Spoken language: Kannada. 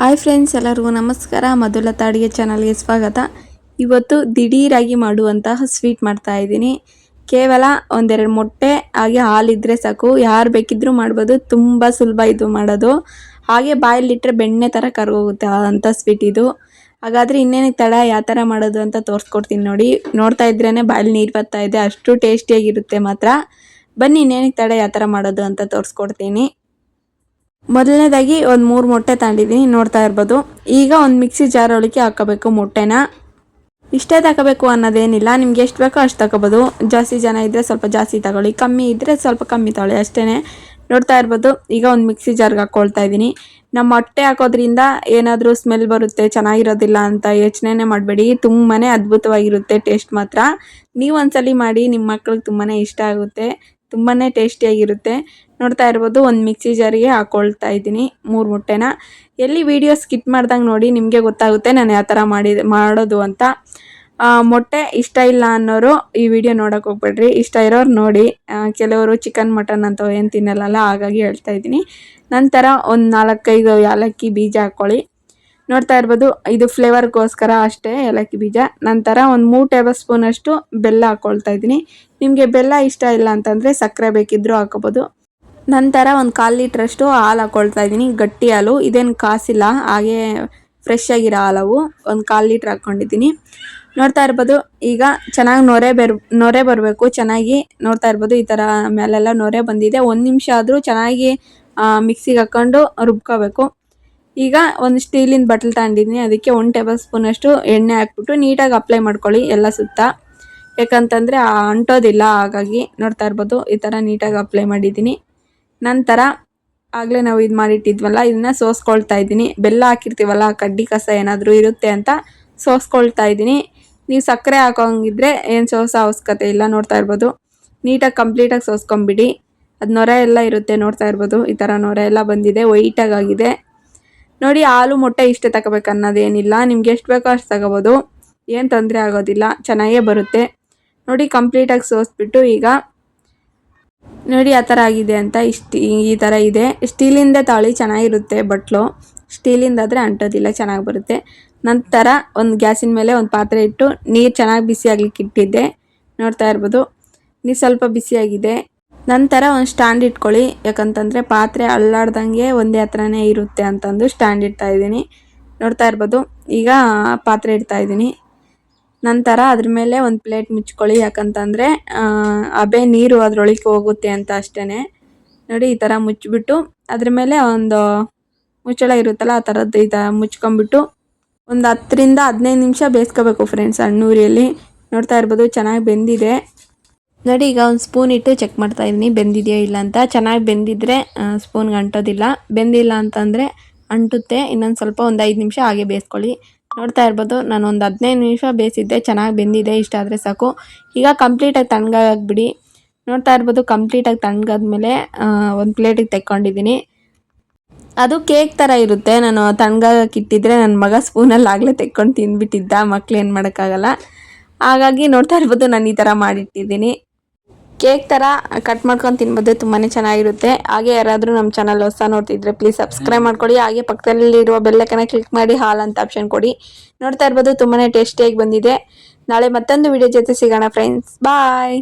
ಹಾಯ್ ಫ್ರೆಂಡ್ಸ್, ಎಲ್ಲರಿಗೂ ನಮಸ್ಕಾರ. ಮಧುಲತಾ ಅಡುಗೆ ಚಾನಲ್ಗೆ ಸ್ವಾಗತ. ಇವತ್ತು ದಿಢೀರಾಗಿ ಮಾಡುವಂತಹ ಸ್ವೀಟ್ ಮಾಡ್ತಾ ಇದ್ದೀನಿ. ಕೇವಲ ಒಂದೆರಡು ಮೊಟ್ಟೆ, ಹಾಗೆ ಹಾಲಿದ್ರೆ ಸಾಕು. ಯಾರು ಬೇಕಿದ್ರೂ ಮಾಡ್ಬೋದು. ತುಂಬ ಸುಲಭ ಇದು ಮಾಡೋದು. ಹಾಗೆ ಬಾಯಲ್ಲಿಟ್ಟರೆ ಬೆಣ್ಣೆ ಥರ ಕರ್ಗೋಗುತ್ತೆ ಅಂಥ ಸ್ವೀಟ್ ಇದು. ಹಾಗಾದರೆ ಇನ್ನೇನಕ್ಕೆ ತಡ? ಯಾವ ಥರ ಮಾಡೋದು ಅಂತ ತೋರಿಸ್ಕೊಡ್ತೀನಿ ನೋಡಿ. ನೋಡ್ತಾ ಇದ್ರೇ ಬಾಯಲ್ಲಿ ನೀರು ಬರ್ತಾ ಇದೆ. ಅಷ್ಟು ಟೇಸ್ಟಿಯಾಗಿರುತ್ತೆ ಮಾತ್ರ. ಬನ್ನಿ ಇನ್ನೇನಕ್ಕೆ ತಡ? ಯಾವ ಥರ ಮಾಡೋದು ಅಂತ ತೋರಿಸ್ಕೊಡ್ತೀನಿ. ಮೊದಲನೇದಾಗಿ ಒಂದು ಮೂರು ಮೊಟ್ಟೆ ತಗೊಂಡಿದ್ದೀನಿ ನೋಡ್ತಾ ಇರ್ಬೋದು. ಈಗ ಒಂದು ಮಿಕ್ಸಿ ಜಾರ್ ಒಳಗೆ ಹಾಕೋಬೇಕು ಮೊಟ್ಟೆನ. ಇಷ್ಟೇ ತಗೋಬೇಕು ಅನ್ನೋದೇನಿಲ್ಲ, ನಿಮ್ಗೆ ಎಷ್ಟು ಬೇಕೋ ಅಷ್ಟು ತಗೋಬೋದು. ಜಾಸ್ತಿ ಜನ ಇದ್ದರೆ ಸ್ವಲ್ಪ ಜಾಸ್ತಿ ತಗೊಳ್ಳಿ, ಕಮ್ಮಿ ಇದ್ದರೆ ಸ್ವಲ್ಪ ಕಮ್ಮಿ ತಗೊಳ್ಳಿ ಅಷ್ಟೇ ನೋಡ್ತಾ ಇರ್ಬೋದು, ಈಗ ಒಂದು ಮಿಕ್ಸಿ ಜಾರ್ಗೆ ಹಾಕ್ಕೊಳ್ತಾ ಇದ್ದೀನಿ. ನಮ್ಮ ಮೊಟ್ಟೆ ಹಾಕೋದ್ರಿಂದ ಏನಾದರೂ ಸ್ಮೆಲ್ ಬರುತ್ತೆ, ಚೆನ್ನಾಗಿರೋದಿಲ್ಲ ಅಂತ ಯೋಚನೆ ಮಾಡಬೇಡಿ. ತುಂಬಾ ಅದ್ಭುತವಾಗಿರುತ್ತೆ ಟೇಸ್ಟ್ ಮಾತ್ರ. ನೀವು ಒಂದ್ಸಲಿ ಮಾಡಿ ನಿಮ್ಮ ಮಕ್ಳಿಗೆ ತುಂಬಾ ಇಷ್ಟ ಆಗುತ್ತೆ. ತುಂಬಾ ಟೇಸ್ಟಿಯಾಗಿರುತ್ತೆ. ನೋಡ್ತಾ ಇರ್ಬೋದು, ಒಂದು ಮಿಕ್ಸಿ ಜಾರಿಗೆ ಹಾಕ್ಕೊಳ್ತಾ ಇದ್ದೀನಿ, ಮೂರು ಮೊಟ್ಟೆನ. ಎಲ್ಲಿ ವಿಡಿಯೋ ಸ್ಕಿಪ್ ಮಾಡ್ದಂಗೆ ನೋಡಿ ನಿಮಗೆ ಗೊತ್ತಾಗುತ್ತೆ ನಾನು ಯಾವ ಥರ ಮಾಡಿದೆ, ಮಾಡೋದು ಅಂತ. ಮೊಟ್ಟೆ ಇಷ್ಟ ಇಲ್ಲ ಅನ್ನೋರು ಈ ವಿಡಿಯೋ ನೋಡೋಕೆ ಹೋಗ್ಬೇಡ್ರಿ. ಇಷ್ಟ ಇರೋರು ನೋಡಿ. ಕೆಲವರು ಚಿಕನ್, ಮಟನ್ ಅಂತ ಏನು ತಿನ್ನಲ್ಲಲ್ಲ, ಹಾಗಾಗಿ ಹೇಳ್ತಾ ಇದ್ದೀನಿ. ನಂತರ ಒಂದು ನಾಲ್ಕೈದು ಏಲಕ್ಕಿ ಬೀಜ ಹಾಕ್ಕೊಳ್ಳಿ ನೋಡ್ತಾ ಇರ್ಬೋದು, ಇದು ಫ್ಲೇವರ್ಗೋಸ್ಕರ ಅಷ್ಟೇ ಏಲಕ್ಕಿ ಬೀಜ. ನಂತರ ಒಂದು ಮೂರು ಟೇಬಲ್ ಸ್ಪೂನಷ್ಟು ಬೆಲ್ಲ ಹಾಕ್ಕೊಳ್ತಾ ಇದ್ದೀನಿ. ನಿಮಗೆ ಬೆಲ್ಲ ಇಷ್ಟ ಇಲ್ಲ ಅಂತಂದರೆ ಸಕ್ಕರೆ ಬೇಕಿದ್ದರೂ ಹಾಕೋಬೋದು ನಂತರ ಒಂದು ಕಾಲು ಲೀಟ್ರಷ್ಟು ಹಾಲು ಹಾಕ್ಕೊಳ್ತಾ ಇದ್ದೀನಿ, ಗಟ್ಟಿ ಹಾಲು. ಇದೇನು ಕಾಸಿಲ್ಲ, ಹಾಗೆ ಫ್ರೆಶ್ ಆಗಿರೋ ಹಾಲವು ಒಂದು ಕಾಲು ಲೀಟ್ರ್ ಹಾಕ್ಕೊಂಡಿದ್ದೀನಿ ನೋಡ್ತಾ ಇರ್ಬೋದು, ಈಗ ಚೆನ್ನಾಗಿ ನೊರೆ ಬೆರ್, ನೊರೆ ಬರಬೇಕು. ಚೆನ್ನಾಗಿ ನೋಡ್ತಾ ಇರ್ಬೋದು, ಈ ಥರ ಮೇಲೆಲ್ಲ ನೊರೆ ಬಂದಿದೆ. ಒಂದು ನಿಮಿಷ ಆದರೂ ಚೆನ್ನಾಗಿ ಮಿಕ್ಸಿಗೆ ಹಾಕ್ಕೊಂಡು ರುಬ್ಕೋಬೇಕು. ಈಗ ಒಂದು ಸ್ಟೀಲಿನ ಬಟ್ಲ್ ತಗೊಂಡಿದ್ದೀನಿ ಅದಕ್ಕೆ ಒಂದು ಟೇಬಲ್ ಸ್ಪೂನಷ್ಟು ಎಣ್ಣೆ ಹಾಕ್ಬಿಟ್ಟು ನೀಟಾಗಿ ಅಪ್ಲೈ ಮಾಡ್ಕೊಳ್ಳಿ, ಎಲ್ಲ ಸುತ್ತ. ಯಾಕಂತಂದರೆ ಅಂಟೋದಿಲ್ಲ, ಹಾಗಾಗಿ ನೋಡ್ತಾ ಇರ್ಬೋದು, ಈ ಥರ ನೀಟಾಗಿ ಅಪ್ಲೈ ಮಾಡಿದ್ದೀನಿ. ನಂತರ ಆಗಲೇ ನಾವು ಇದು ಮಾಡಿಟ್ಟಿದ್ವಲ್ಲ, ಇದನ್ನ ಸೋಸ್ಕೊಳ್ತಾ ಇದ್ದೀನಿ. ಬೆಲ್ಲ ಹಾಕಿರ್ತೀವಲ್ಲ, ಕಡ್ಡಿ ಕಸ ಏನಾದರೂ ಇರುತ್ತೆ ಅಂತ ಸೋಸ್ಕೊಳ್ತಾ ಇದ್ದೀನಿ. ನೀವು ಸಕ್ಕರೆ ಹಾಕೋಂಗಿದ್ರೆ ಏನು ಸೋಸೋ ಅವಶ್ಯಕತೆ ಇಲ್ಲ, ನೋಡ್ತಾ ಇರ್ಬೋದು. ನೀಟಾಗಿ ಕಂಪ್ಲೀಟಾಗಿ ಸೋಸ್ಕೊಂಬಿಡಿ ಅದು ನೊರೆ ಎಲ್ಲ ಇರುತ್ತೆ, ನೋಡ್ತಾ ಇರ್ಬೋದು. ಈ ಥರ ನೊರೆ ಎಲ್ಲ ಬಂದಿದೆ ವೈಟಾಗಿ ಆಗಿದೆ. ನೋಡಿ, ಹಾಲು ಮೊಟ್ಟೆ ಇಷ್ಟೇ ತಗೋಬೇಕು ಅನ್ನೋದೇನಿಲ್ಲ. ನಿಮ್ಗೆ ಎಷ್ಟು ಬೇಕೋ ಅಷ್ಟು ತಗೋಬೋದು. ಏನು ತೊಂದರೆ ಆಗೋದಿಲ್ಲ. ಚೆನ್ನಾಗೇ ಬರುತ್ತೆ. ನೋಡಿ ಕಂಪ್ಲೀಟಾಗಿ ಸೋಸ್ಬಿಟ್ಟು ಈಗ ನೋಡಿ, ಆ ಥರ ಆಗಿದೆ ಅಂತ ಇಷ್ಟು ಈ ಥರ ಇದೆ. ಸ್ಟೀಲಿಂದ ತಾಳಿ ಚೆನ್ನಾಗಿರುತ್ತೆ ಬಟ್ಲು. ಸ್ಟೀಲಿಂದಾದರೆ ಅಂಟೋದಿಲ್ಲ, ಚೆನ್ನಾಗಿ ಬರುತ್ತೆ. ನಂತರ ಒಂದು ಗ್ಯಾಸಿನ ಮೇಲೆ ಒಂದು ಪಾತ್ರೆ ಇಟ್ಟು ನೀರು ಚೆನ್ನಾಗಿ ಬಿಸಿ ಆಗ್ಲಿಕ್ಕೆ ಇಟ್ಟಿದ್ದೆ. ನೋಡ್ತಾ ಇರ್ಬೋದು. ನೀರು ಸ್ವಲ್ಪ ಬಿಸಿಯಾಗಿದೆ ನಂತರ ಒಂದು ಸ್ಟ್ಯಾಂಡ್ ಇಟ್ಕೊಳ್ಳಿ. ಯಾಕಂತಂದರೆ ಪಾತ್ರೆ ಅಲ್ಲಾಡ್ದಂಗೆ ಒಂದೇ ಹತ್ರನೇ ಇರುತ್ತೆ ಅಂತಂದು ಸ್ಟ್ಯಾಂಡ್ ಇಡ್ತಾ ಇದ್ದೀನಿ. ನೋಡ್ತಾ ಇರ್ಬೋದು. ಈಗ ಪಾತ್ರೆ ಇಡ್ತಾ ಇದ್ದೀನಿ. ನಂತರ ಅದ್ರ ಮೇಲೆ ಒಂದು ಪ್ಲೇಟ್ ಮುಚ್ಕೊಳ್ಳಿ. ಯಾಕಂತಂದರೆ ಅಬೆ ನೀರು ಅದರೊಳಗೆ ಹೋಗುತ್ತೆ ಅಂತ ಅಷ್ಟೇ ನೋಡಿ, ಈ ಥರ ಮುಚ್ಚಿಬಿಟ್ಟು ಅದ್ರ ಮೇಲೆ ಒಂದು ಮುಚ್ಚಳ ಇರುತ್ತಲ್ಲ, ಆ ಥರದ್ದು ಈ ಥರ ಮುಚ್ಕೊಂಬಿಟ್ಟು ಒಂದು ಹತ್ತರಿಂದ ಹದಿನೈದು ನಿಮಿಷ ಬೇಯಿಸ್ಕೋಬೇಕು ಫ್ರೆಂಡ್ಸ್ ಅಣ್ಣೂರಿಯಲ್ಲಿ ನೋಡ್ತಾ ಇರ್ಬೋದು, ಚೆನ್ನಾಗಿ ಬೆಂದಿದೆ. ನೋಡಿ, ಈಗ ಒಂದು ಸ್ಪೂನ್ ಇಟ್ಟು ಚೆಕ್ ಮಾಡ್ತಾ ಇದ್ದೀನಿ ಬೆಂದಿದೆಯೋ ಇಲ್ಲ ಅಂತ. ಚೆನ್ನಾಗಿ ಬೆಂದಿದ್ರೆ ಸ್ಪೂನ್ಗೆ ಅಂಟೋದಿಲ್ಲ. ಬೆಂದಿಲ್ಲ ಅಂತಂದರೆ ಅಂಟುತ್ತೆ. ಇನ್ನೊಂದು ಸ್ವಲ್ಪ ಒಂದು ಐದು ನಿಮಿಷ ಹಾಗೆ ಬೇಯಿಸ್ಕೊಳ್ಳಿ ನೋಡ್ತಾ ಇರ್ಬೋದು, ನಾನು ಒಂದು ಹದಿನೈದು ನಿಮಿಷ ಬೇಯಿಸಿದ್ದೆ ಚೆನ್ನಾಗಿ ಬೆಂದಿದೆ. ಇಷ್ಟ ಆದರೆ ಸಾಕು. ಈಗ ಕಂಪ್ಲೀಟಾಗಿ ತಣ್ಗಾಗ್ಬಿಡಿ ನೋಡ್ತಾ ಇರ್ಬೋದು ಕಂಪ್ಲೀಟಾಗಿ ತಣ್ಗಾದ್ಮೇಲೆ ಒಂದು ಪ್ಲೇಟಿಗೆ ತೆಕ್ಕೊಂಡಿದ್ದೀನಿ ಅದು ಕೇಕ್ ಥರ ಇರುತ್ತೆ. ನಾನು ತಣ್ಣಗಾಗಕ್ಕೆ ಇಟ್ಟಿದ್ದರೆ ನನ್ನ ಮಗ ಸ್ಪೂನಲ್ಲಿ ಆಗಲೇ ತೆಕ್ಕೊಂಡು ತಿಂದ್ಬಿಟ್ಟಿದ್ದ. ಮಕ್ಳು ಏನು ಮಾಡೋಕ್ಕಾಗಲ್ಲ. ಹಾಗಾಗಿ ನೋಡ್ತಾ ಇರ್ಬೋದು, ನಾನು ಈ ಥರ ಮಾಡಿಟ್ಟಿದ್ದೀನಿ. ಕೇಕ್ ಥರ ಕಟ್ ಮಾಡ್ಕೊಂಡು ತಿನ್ಬೋದು, ತುಂಬಾನೇ ಚೆನ್ನಾಗಿರುತ್ತೆ. ಹಾಗೆ ಯಾರಾದರೂ ನಮ್ಮ ಚಾನಲ್ ಹೊಸ ನೋಡ್ತಿದ್ರೆ ಪ್ಲೀಸ್ ಸಬ್ಸ್ಕ್ರೈಬ್ ಮಾಡ್ಕೊಳ್ಳಿ ಹಾಗೆ ಪಕ್ಕದಲ್ಲಿರುವ ಕನ ಕ್ಲಿಕ್ ಮಾಡಿ, ಹಾಲ್ ಅಂತ ಆಪ್ಷನ್ ಕೊಡಿ. ನೋಡ್ತಾ ಇರ್ಬೋದು, ತುಂಬಾನೇ ಟೇಸ್ಟಿಯಾಗಿ ಬಂದಿದೆ. ನಾಳೆ ಮತ್ತೊಂದು ವಿಡಿಯೋ ಜೊತೆ ಸಿಗೋಣ ಫ್ರೆಂಡ್ಸ್ ಬಾಯ್